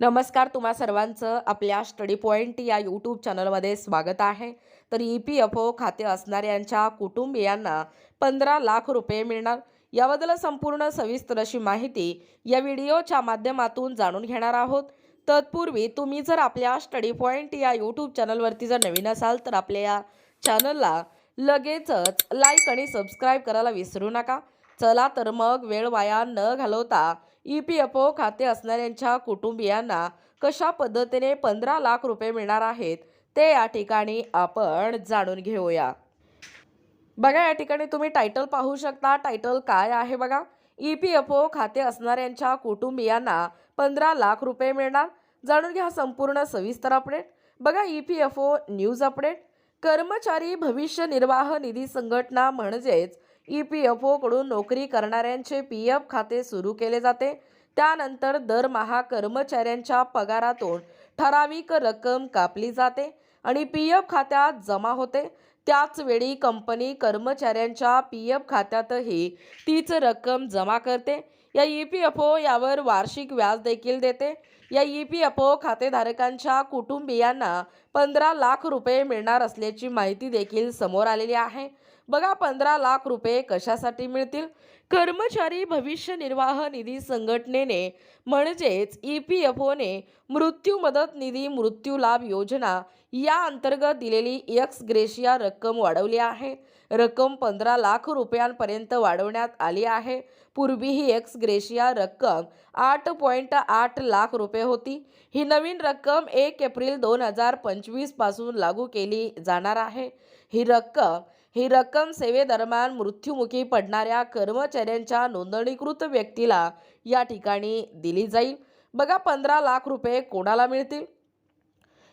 नमस्कार तुम्हा सर्वांचं आपल्या स्टडी पॉईंट या यूट्यूब चॅनलमध्ये स्वागत आहे. तर ई पी एफ ओ खाते असणाऱ्यांच्या कुटुंबियांना पंधरा लाख रुपये मिळणार. याबद्दल संपूर्ण सविस्तर अशी माहिती या व्हिडिओच्या माध्यमातून जाणून घेणार आहोत. तत्पूर्वी तुम्ही जर आपल्या स्टडी पॉईंट या यूट्यूब चॅनलवरती जर नवीन असाल तर आपल्या या चॅनलला लगेचच लाईक आणि सबस्क्राईब करायला विसरू नका. चला तर मग वेळ वाया न घालवता ई पी एफ ओ खाते असणाऱ्यांच्या कुटुंबियांना कशा पद्धतीने पंधरा लाख रुपये मिळणार आहेत ते या ठिकाणी आपण जाणून घेऊया. बघा या ठिकाणी तुम्ही टायटल पाहू शकता. टायटल काय आहे बघा? ई पी एफ ओ खाते असणाऱ्यांच्या कुटुंबियांना पंधरा लाख रुपये मिळणार. जाणून घ्या संपूर्ण सविस्तर अपडेट बघा E P F O news update कर्मचारी भविष्य निर्वाह निधी संघटना म्हणजेच ई पी एफ ओकडून नोकरी करणाऱ्यांचे पी एफ खाते सुरू केले जाते. त्यानंतर दरमहा कर्मचाऱ्यांच्या पगारातून ठराविक रक्कम कापली जाते आणि पी एफ खात्यात जमा होते. त्याच वेळी कंपनी कर्मचाऱ्यांच्या पी एफ खात्यातही तीच रक्कम जमा करते. या ई पी एफ ओ यावर वार्षिक व्याज देखील देते. या ई पी एफ ओ खातेधारकांच्या कुटुंबियांना पंधरा लाख रुपये मिळणार असल्याची माहिती देखील समोर आलेली आहे. बघा पंधरा लाख रुपये कशासाठी मिळतील? कर्मचारी भविष्य निर्वाह निधी संघटनेने म्हणजेच ई पी एफ ओने मृत्यू मदत निधी मृत्यू लाभ योजना या अंतर्गत दिलेली एक्स ग्रेशिया रक्कम रक्कम वाढवली आहे. रक्कम पंधरा लाख रुपयांपर्यंत वाढवण्यात आली आहे. पूर्वी ही एक्स ग्रेशिया रक्कम आठ पॉईंट आठ लाख रुपये होती. ही नवीन रक्कम एक एप्रिल दोन हजार पंचवीसपासून लागू केली जाणार आहे. ही रक्कम ही रक्कम सेवेदरम्यान मृत्युमुखी पडणाऱ्या कर्मचाऱ्यांच्या नोंदणीकृत व्यक्तीला या ठिकाणी दिली जाईल. बघा पंधरा लाख रुपये कोणाला मिळतील?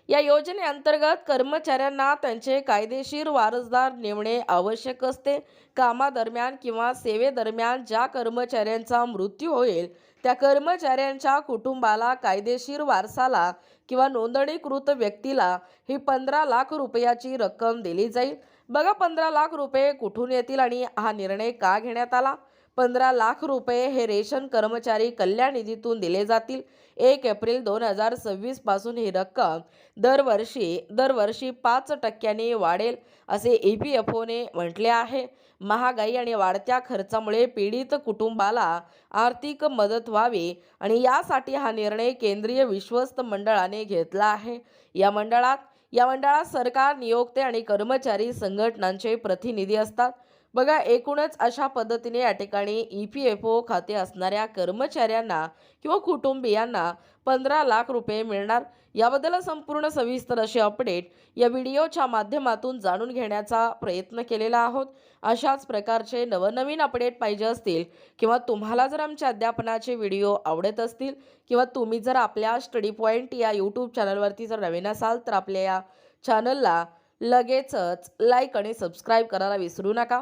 या योजनेअंतर्गत कर्मचाऱ्यांना त्यांचे कायदेशीर वारसदार नेमणे आवश्यक असते. कामादरम्यान किंवा सेवेदरम्यान ज्या कर्मचाऱ्यांचा मृत्यू होईल त्या कर्मचाऱ्यांच्या कुटुंबाला कायदेशीर वारसाला किंवा नोंदणीकृत व्यक्तीला ही पंधरा लाख रुपयाची रक्कम दिली जाईल. बघा पंधरा लाख रुपये कुठून येतील आणि हा निर्णय का घेण्यात आला? पंधरा लाख रुपये हे रेशन कर्मचारी कल्याण निधीतून दिले जातील. एक एप्रिल दोन हजार सव्वीसपासून ही रक्कम दरवर्षी दरवर्षी पाच टक्क्यांनी वाढेल असे ई पी एफ ओने म्हटले आहे. महागाई आणि वाढत्या खर्चामुळे पीडित कुटुंबाला आर्थिक मदत व्हावी आणि यासाठी हा निर्णय केंद्रीय विश्वस्त मंडळाने घेतला आहे. या मंडळात या मंडळात सरकार नियोक्ते आणि कर्मचारी संघटनांचे प्रतिनिधी असतात. बघा एकूणच अशा पद्धतीने या ठिकाणी ई पी एफ ओ खाते असणाऱ्या कर्मचाऱ्यांना किंवा कुटुंबियांना पंधरा लाख रुपये मिळणार. याबद्दल संपूर्ण सविस्तर असे अपडेट या व्हिडिओच्या माध्यमातून जाणून घेण्याचा प्रयत्न केलेला आहोत. अशाच प्रकारचे नवनवीन अपडेट पाहिजे असतील किंवा तुम्हाला जर आमच्या अध्यापनाचे व्हिडिओ आवडत असतील किंवा तुम्ही जर आपल्या स्टडी पॉईंट या यूट्यूब चॅनलवरती जर नवीन असाल तर आपल्या या चॅनलला लगेचच लाईक आणि सबस्क्राईब करायला विसरू नका.